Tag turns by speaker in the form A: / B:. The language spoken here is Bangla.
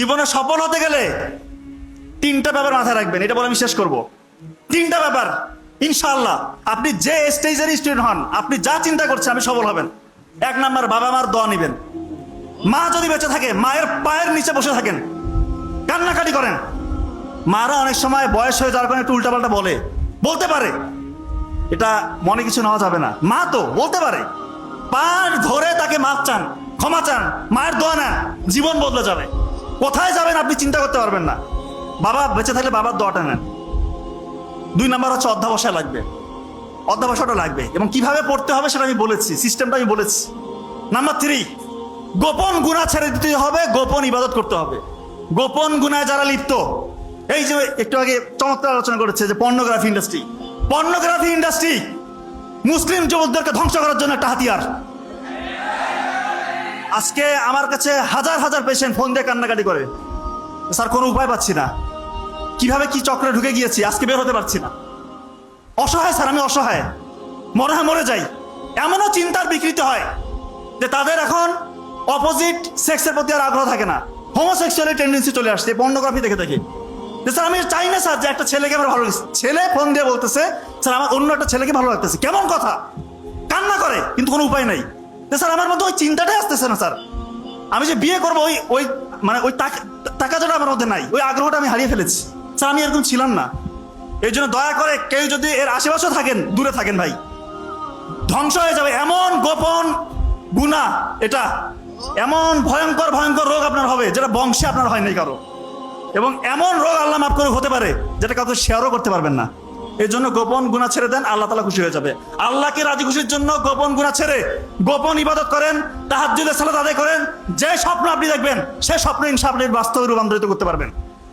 A: জীবনে সফল হতে গেলে তিনটা ব্যাপার মাথায় রাখবেন, এটা বলে আমি শেষ করব। তিনটা ব্যাপার ইনশাল্লাহ আপনি যে স্টেজের স্টুডেন্ট হন, আপনি যা চিন্তা করছেন আমি সফল হবেন। এক নাম্বার, বাবা মার দোয়া নিবেন। মা যদি বেঁচে থাকে, মায়ের পায়ের নিচে বসে থাকেন, কান্নাকাটি করেন। মারা অনেক সময় বয়স হয়ে যাওয়ার কারণে একটু উল্টাপাল্টা বলে। বলতে পারে। এটা মনে কিছু নেওয়া যাবে না। মা তো, বলতে পারে। পার ধরে তাকে মাপ চান, ক্ষমা চান, মায়ের দোয়া নেন, জীবন বদলে যাবে। কোথায় যাবেন আপনি চিন্তা করতে পারবেন না। বাবা, বেঁচে থাকলে বাবার দোয়াটা নেন। দুই নাম্বার হচ্ছে অধ্যাবসায় লাগবে। অধ্যাবসায়টা লাগবে। এবং কীভাবে পড়তে হবে সেটা আমি বলেছি, সিস্টেমটা আমি বলেছি। নাম্বার থ্রি গোপন গুণা ছেড়ে দিতে হবে, গোপন ইবাদত করতে হবে। গোপন গুণায় যারা লিপ্ত, এই যে একটু আগে চমৎকার আলোচনা করেছে যে পর্নোগ্রাফি ইন্ডাস্ট্রি পর্নোগ্রাফি ইন্ডাস্ট্রি মুসলিম যুবকদেরকে ধ্বংস করার জন্য একটা হাতিয়ার। আজকে আমার কাছে হাজার হাজার পেশেন্ট ফোন দিয়ে কান্নাকাটি করে। স্যার, কোনো উপায় পাচ্ছি না। কীভাবে কি চক্রে ঢুকে গিয়েছি, আজকে বের হতে পারছি না। অসহায় স্যার, আমি অসহায়। মনে হয় মরে যাই। এমনও চিন্তার বিকৃতি হয় যে তাদের এখন অপোজিট সেক্সের প্রতি আর আগ্রহ থাকে না। হোমোসেক্সুয়ালের টেন্ডেন্সি চলে আসছে পর্নোগ্রাফি দেখে দেখে। যে স্যার, আমি চাই না স্যার যে একটা ছেলেকে আমার ভালো লাগছে। ছেলে ফোন দিয়ে বলতেছে, স্যার, আমার অন্য একটা ছেলেকে ভালো লাগতেছে। কেমন কথা? কান্না করে, কিন্তু কোনো উপায় নাই। স্যার, আমার মধ্যে ওই চিন্তাটাই আসতেছে না, স্যার। আমি যে বিয়ে করব, ওই ওই মানে ওই টাকা- টাকা আমার মধ্যে নাই। ওই আগ্রহটা আমি হারিয়ে ফেলেছি। স্যার, আমি এরকম ছিলাম না। এই জন্য দয়া করে কেউ যদি এর আশেপাশেও থাকেন, দূরে থাকেন ভাই। ধ্বংস হয়ে যাবে এমন গোপন গুণা এটা। এমন ভয়ঙ্কর ভয়ঙ্কর রোগ আপনার হবে, যেটা বংশে আপনার হয় নাই কারও। এবং এমন রোগ আল্লাহ মাফ করে হতে পারে, যেটা কাউকে শেয়ারও করতে পারবেন না। এই জন্য গোপন গুণা ছেড়ে দেন, আল্লাহ তালা খুশি হয়ে যাবে। আল্লাহকে রাজি খুশির জন্য গোপন গুণা ছেড়ে, গোপন ইবাদত করেন তাহার যদি আদায় করেন, যে স্বপ্ন আপনি দেখবেন, সে স্বপ্ন ইনশা আপনি বাস্তবে রূপান্তরিত করতে পারবেন।